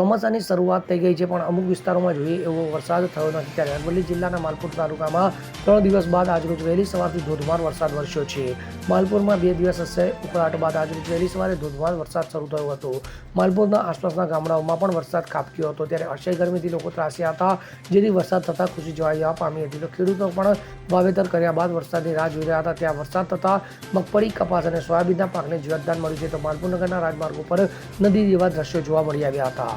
ચોમાસાની શરૂઆત થઈ ગઈ છે, પણ અમુક વિસ્તારોમાં જોઈએ એવો વરસાદ થયો નથી. ત્યારે અરવલ્લી જિલ્લાના માલપુર તાલુકામાં ત્રણ દિવસ બાદ આજરોજ વહેલી સવારથી ધોધમાર વરસાદ વરસ્યો છે. માલપુરમાં બે દિવસ ઉકળાટ બાદ આજરોજ વહેલી સવારે ધોધમાર વરસાદ શરૂ થયો હતો. માલપુરના આસપાસના ગામડાઓમાં પણ વરસાદ ખાબક્યો હતો. ત્યારે અક્ષય ગરમીથી લોકો ત્રાસ્યા હતા જેથી વરસાદ થતાં ખુશી જોવા પામી હતી. તો ખેડૂતો પણ વાવેતર કર્યા બાદ વરસાદની રાહ જોઈ રહ્યા હતા. ત્યાં વરસાદ થતાં મગફળી, કપાસ અને સોયાબીનના પાકને જીવતદાન મળ્યું છે. તો માલપુર નગરના રાજમાર્ગો પર નદી જેવા દ્રશ્યો જોવા મળી આવ્યા હતા.